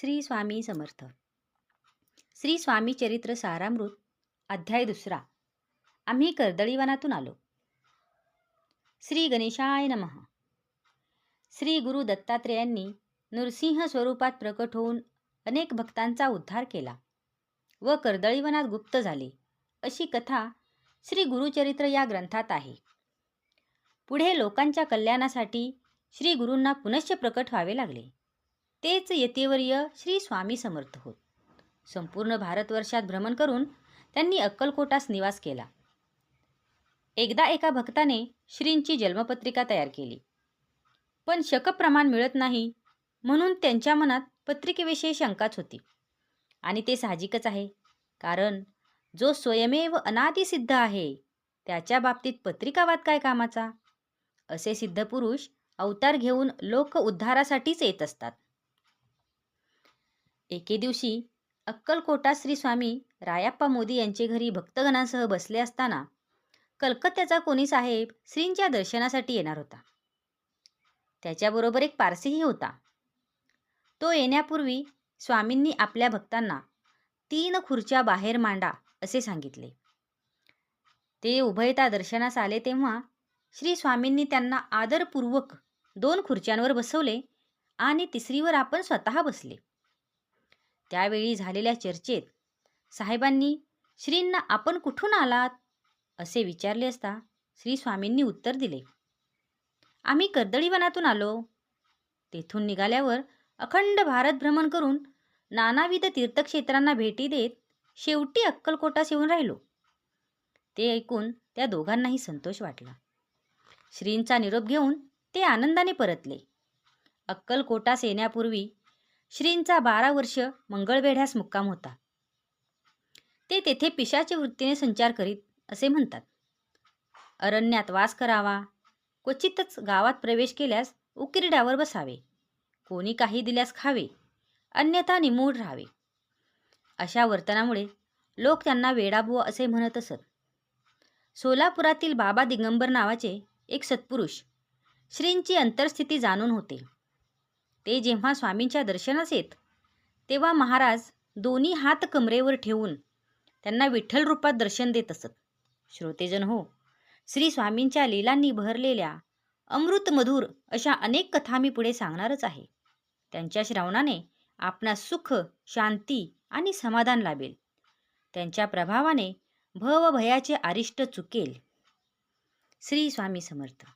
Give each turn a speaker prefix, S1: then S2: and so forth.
S1: श्री स्वामी समर्थ. श्री स्वामी चरित्र सारामृत अध्याय दुसरा. आम्ही कर्दळीवनातून आलो. श्री गणेशाय नमः. श्री गुरु दत्तात्रेयांनी नृसिंह स्वरूपात प्रकट होऊन अनेक भक्तांचा उद्धार केला व कर्दळीवनात गुप्त झाले अशी कथा श्री गुरुचरित्र या ग्रंथात आहे. पुढे लोकांच्या कल्याणासाठी श्री गुरूंना पुनश्च प्रकट व्हावे लागले. तेच यतेवर्य श्री स्वामी समर्थ होत. संपूर्ण भारतवर्षात भ्रमण करून त्यांनी अक्कलकोटास निवास केला. एकदा एका भक्ताने श्रींची जन्मपत्रिका तयार केली. पण शकप्रमाण मिळत नाही म्हणून त्यांच्या मनात पत्रिकेविषयी शंकाच होती. आणि ते साहजिकच आहे कारण जो स्वयमेव अनादिसिद्ध आहे त्याच्या बाबतीत पत्रिकावाद काय कामाचा? असे सिद्ध पुरुष अवतार घेऊन लोक उद्धारासाठीच येत असतात. एके दिवशी अक्कलकोटा श्री स्वामी रायाप्पा मोदी यांचे घरी भक्तगणांसह बसले असताना कलकत्त्याचा कोणी साहेब श्रींच्या दर्शनासाठी येणार होता. त्याच्याबरोबर एक पारसीही होता. तो येण्यापूर्वी स्वामींनी आपल्या भक्तांना तीन खुर्च्या बाहेर मांडा असे सांगितले. ते उभयता दर्शनास आले तेव्हा श्री स्वामींनी त्यांना आदरपूर्वक दोन खुर्च्यांवर बसवले आणि तिसरीवर आपण स्वतः बसले. त्यावेळी झालेल्या चर्चेत साहेबांनी श्रींना आपण कुठून आलात? असे विचारले असता श्री स्वामींनी उत्तर दिले आम्ही कर्दळीवनातून आलो. तेथून निघाल्यावर अखंड भारत भ्रमण करून नानाविध तीर्थक्षेत्रांना भेटी देत शेवटी अक्कलकोटास येऊन राहिलो. ते ऐकून त्या दोघांनाही संतोष वाटला. श्रींचा निरोप घेऊन ते आनंदाने परतले. अक्कलकोटास येण्यापूर्वी श्रींचा बारा वर्ष मंगळवेढ्यास मुक्काम होता. ते तेथे पिशाच्या वृत्तीने संचार करीत असे म्हणतात. अरण्यात वास करावा. क्वचितच गावात प्रवेश केल्यास उकिरड्यावर बसावे. कोणी काही दिल्यास खावे. अन्यथा निमूढ राहावे. अशा वर्तनामुळे लोक त्यांना वेडाबुवा असे म्हणत असत. सोलापुरातील बाबा दिगंबर नावाचे एक सत्पुरुष श्रींची अंतर्स्थिती जाणून होते. ते जेव्हा स्वामींच्या दर्शनास येत तेव्हा महाराज दोन्ही हात कमरेवर ठेवून त्यांना विठ्ठल रूपात दर्शन देत असत. श्रोतेजन हो श्री स्वामींच्या लीलांनी भरलेल्या अमृतमधुर अशा अनेक कथा मी पुढे सांगणारच आहे. त्यांच्या श्रवणाने आपणास सुख शांती आणि समाधान लाभेल. त्यांच्या प्रभावाने भव भयाचे आरिष्ट चुकेल. श्री स्वामी समर्थ.